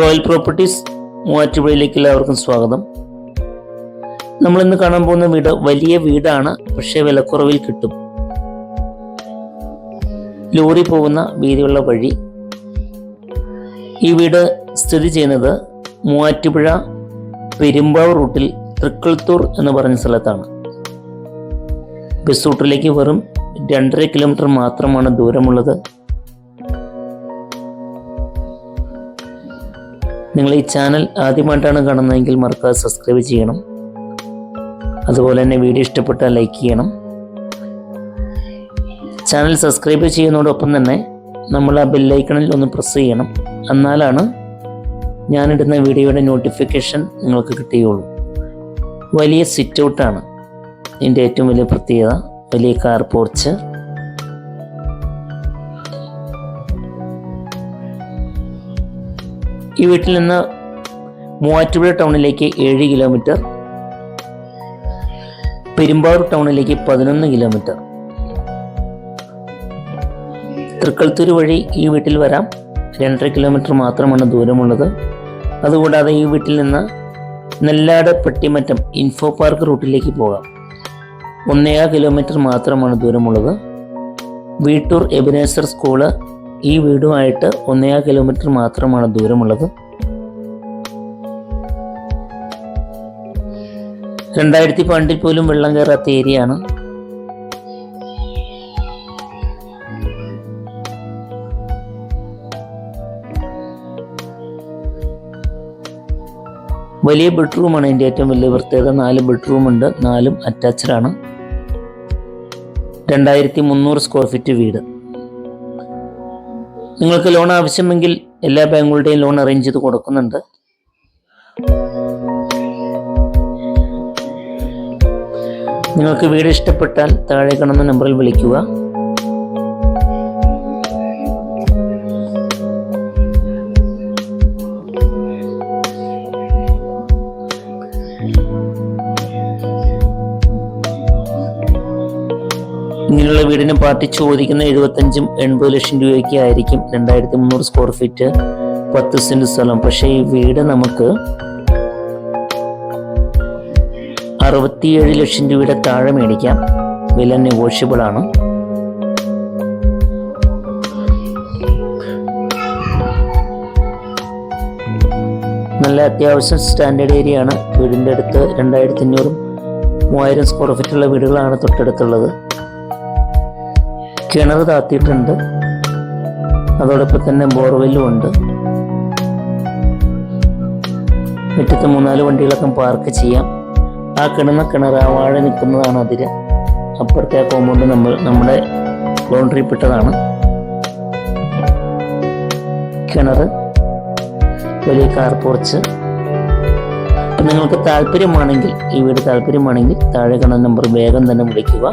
Royal properties മൂവാറ്റുപുഴയിലേക്ക് എല്ലാവർക്കും സ്വാഗതം. നമ്മൾ ഇന്ന് കാണാൻ പോകുന്ന വീട് വലിയ വീടാണ് പക്ഷേ വിലക്കുറവിൽ കിട്ടും. ലോറി പോകുന്ന വീതിയുള്ള വഴി. ഈ വീട് സ്ഥിതി ചെയ്യുന്നത് മൂവാറ്റുപുഴ പെരുമ്പാവൂർ റൂട്ടിൽ തൃക്കുളത്തൂർ എന്ന് പറഞ്ഞ സ്ഥലത്താണ്. ബസ് റൂട്ടിലേക്ക് വെറും രണ്ടര കിലോമീറ്റർ മാത്രമാണ് ദൂരമുള്ളത്. നിങ്ങൾ ഈ ചാനൽ ആദ്യമായിട്ടാണ് കാണുന്നതെങ്കിൽ മറക്കാതെ സബ്സ്ക്രൈബ് ചെയ്യണം. അതുപോലെ തന്നെ വീഡിയോ ഇഷ്ടപ്പെട്ടാൽ ലൈക്ക് ചെയ്യണം. ചാനൽ സബ്സ്ക്രൈബ് ചെയ്യുന്നതോടൊപ്പം തന്നെ നമ്മൾ ആ ബെല്ലൈക്കണിൽ ഒന്ന് പ്രസ് ചെയ്യണം. എന്നാലാണ് ഞാനിടുന്ന വീഡിയോയുടെ നോട്ടിഫിക്കേഷൻ നിങ്ങൾക്ക് കിട്ടുകയുള്ളൂ വലിയ സിറ്റ് ഔട്ടാണ്. ഇതിന്റെ ഏറ്റവും വലിയ പ്രത്യേകത വലിയ കാർ പോർച്ച്. ഈ വീട്ടിൽ നിന്ന് മൂവാറ്റുപുഴ ടൗണിലേക്ക് ഏഴ് കിലോമീറ്റർ പെരുമ്പാവൂർ ടൗണിലേക്ക് പതിനൊന്ന് കിലോമീറ്റർ. തൃക്കൽത്തൂർ വഴി ഈ വീട്ടിൽ വരാം. രണ്ടര കിലോമീറ്റർ മാത്രമാണ് ദൂരമുള്ളത്. അതുകൂടാതെ ഈ വീട്ടിൽ നിന്ന് നെല്ലാട് പെട്ടിമറ്റം ഇൻഫോ പാർക്ക് റൂട്ടിലേക്ക് പോകാം. ഒന്നേകാൽ കിലോമീറ്റർ മാത്രമാണ് ദൂരമുള്ളത്. വീട്ടൂർ എബിനേസർ സ്കൂൾ ഈ വീടുമായിട്ട് ഒന്നേകാൽ കിലോമീറ്റർ മാത്രമാണ് ദൂരമുള്ളത്. രണ്ടായിരത്തി പണ്ടിൽ പോലും വെള്ളം കയറാത്ത ഏരിയയാണ്. വലിയ ബെഡ്റൂമാണ് ഇതിന്റെ ഏറ്റവും വലിയ പ്രത്യേകത നാല് ബെഡ്റൂം ഉണ്ട്. നാലും അറ്റാച്ച്ഡ് ആണ്. രണ്ടായിരത്തി മുന്നൂറ് സ്ക്വയർ ഫീറ്റ് വീട്. നിങ്ങൾക്ക് ലോൺ ആവശ്യമെങ്കിൽ എല്ലാ ബാങ്കുകളുടെയും ലോൺ അറേഞ്ച് ചെയ്ത് കൊടുക്കുന്നുണ്ട്. നിങ്ങൾക്ക് വീട് ഇഷ്ടപ്പെട്ടാൽ താഴെ കാണുന്ന നമ്പറിൽ വിളിക്കുക. ഇങ്ങനെയുള്ള വീടിന് പാർട്ടി ചോദിക്കുന്ന എഴുപത്തഞ്ചും എൺപത് ലക്ഷം രൂപയ്ക്ക് ആയിരിക്കും രണ്ടായിരത്തി മുന്നൂറ് സ്ക്വയർ ഫീറ്റ് പത്ത് സെന്റ് സ്ഥലം. പക്ഷേ ഈ വീട് നമുക്ക് അറുപത്തിയേഴ് ലക്ഷം രൂപയുടെ താഴെ മേടിക്കാം. വില നെഗോഷ്യബിൾ ആണ്. നല്ല അത്യാവശ്യം സ്റ്റാൻഡേർഡ് ഏരിയ ആണ്. വീടിന്റെ അടുത്ത് രണ്ടായിരത്തി അഞ്ഞൂറും മൂവായിരം സ്ക്വയർ ഫീറ്റുള്ള വീടുകളാണ് തൊട്ടടുത്തുള്ളത്. കിണർ താത്തിയിട്ടുണ്ട്. അതോടൊപ്പം തന്നെ ബോർവെല്ലും ഉണ്ട്. മുറ്റത്ത് മൂന്നാൽ വണ്ടികളൊക്കെ പാർക്ക് ചെയ്യാം. ആ കിണന്ന കിണർ ആ വാഴ നിൽക്കുന്നതാണ് അതിര്. അപ്പുറത്തെ ആ കോമ്പൗണ്ട് നമ്മൾ നമ്മുടെ ബൗണ്ടറി പെട്ടതാണ് കിണർ വലിയ കാർ പോർച്ച് അപ്പം നിങ്ങൾക്ക് താല്പര്യമാണെങ്കിൽ ഈ വീട് താല്പര്യമാണെങ്കിൽ താഴെ കാണുന്ന നമ്പർ വേഗം തന്നെ വിളിക്കുക.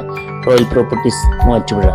Royal properties Muvattupuzha